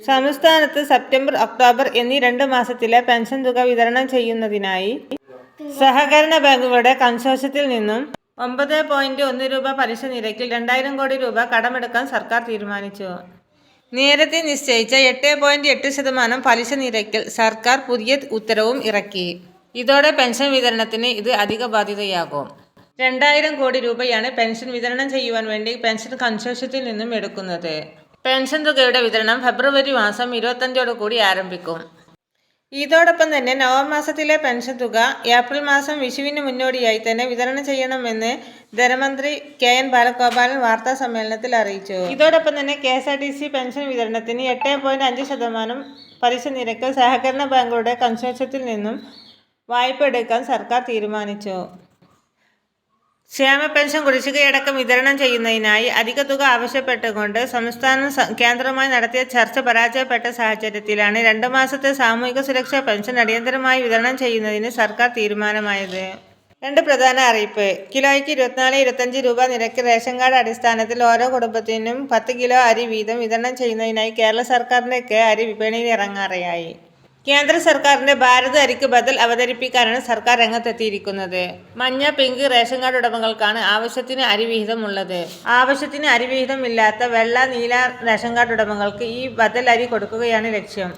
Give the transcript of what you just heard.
സംസ്ഥാനത്ത് September October എന്നീ രണ്ട് മാസത്തിലെ പെൻഷൻ തുക വിതരണം ചെയ്യുന്നതിനായി സഹകരണ ബാങ്കുകളുടെ കൺസോർഷ്യത്തിൽ നിന്നും ഒമ്പത് പോയിന്റ് ഒന്ന് രൂപ പലിശ നിരക്കിൽ രണ്ടായിരം കോടി രൂപ കടമെടുക്കാൻ സർക്കാർ തീരുമാനിച്ചു. നേരത്തെ നിശ്ചയിച്ച എട്ട് പോയിന്റ് എട്ട് ശതമാനം പലിശ നിരക്കിൽ സർക്കാർ പുതിയ ഉത്തരവും ഇറക്കി. ഇതോടെ പെൻഷൻ വിതരണത്തിന് ഇത് അധിക ബാധ്യതയാകും. രണ്ടായിരം കോടി രൂപയാണ് പെൻഷൻ വിതരണം ചെയ്യുവാൻ വേണ്ടി പെൻഷൻ കൺസോർഷ്യത്തിൽ നിന്നും എടുക്കുന്നത്. പെൻഷൻ തുകയുടെ വിതരണം ഫെബ്രുവരി മാസം ഇരുപത്തഞ്ചോട് കൂടി ആരംഭിക്കും. ഇതോടൊപ്പം തന്നെ നവംബർ മാസത്തിലെ പെൻഷൻ തുക ഏപ്രിൽ മാസം വിഷുവിന് മുന്നോടിയായി തന്നെ വിതരണം ചെയ്യണമെന്ന് ധനമന്ത്രി കെ എൻ ബാലഗോപാലൻ വാർത്താ സമ്മേളനത്തിൽ അറിയിച്ചു. ഇതോടൊപ്പം തന്നെ K S R T C pension വിതരണത്തിന് എട്ട് പോയിന്റ് അഞ്ച് ശതമാനം പലിശ നിരക്ക് സഹകരണ ബാങ്കുകളുടെ കൺസോർഷ്യത്തിൽ നിന്നും വായ്പ എടുക്കാൻ സർക്കാർ തീരുമാനിച്ചു. ക്ഷേമ പെൻഷൻ കുടിശ്ശികയടക്കം വിതരണം ചെയ്യുന്നതിനായി അധിക തുക ആവശ്യപ്പെട്ടുകൊണ്ട് സംസ്ഥാന കേന്ദ്രമായി നടത്തിയ ചർച്ച പരാജയപ്പെട്ട സാഹചര്യത്തിലാണ് രണ്ട് മാസത്തെ സാമൂഹിക സുരക്ഷാ പെൻഷൻ അടിയന്തരമായി വിതരണം ചെയ്യുന്നതിന് സർക്കാർ തീരുമാനമായത്. രണ്ട് പ്രധാന അറിയിപ്പ്. കിലോയ്ക്ക് ഇരുപത്തിനാല് ഇരുപത്തഞ്ച് രൂപ നിരക്ക് റേഷൻ കാർഡ് അടിസ്ഥാനത്തിൽ ഓരോ കുടുംബത്തിനും പത്ത് കിലോ അരി വീതം വിതരണം ചെയ്യുന്നതിനായി കേരള സർക്കാരിന്റെ അരി വിപണിയിൽ ഇറങ്ങാറയായി. കേന്ദ്ര സർക്കാരിന്റെ ഭാരത് അരിക്ക് ബദൽ അവതരിപ്പിക്കാനാണ് സർക്കാർ രംഗത്തെത്തിയിരിക്കുന്നത്. മഞ്ഞ പിങ്ക് റേഷൻ കാർഡ് ഉടമകൾക്കാണ് ആവശ്യത്തിന് അരിവിഹിതം ഉള്ളത് ആവശ്യത്തിന് അരിവിഹിതം ഇല്ലാത്ത വെള്ള നീല റേഷൻ കാർഡ് ഉടമകൾക്ക് ഈ ബദൽ അരി കൊടുക്കുകയാണ് ലക്ഷ്യം.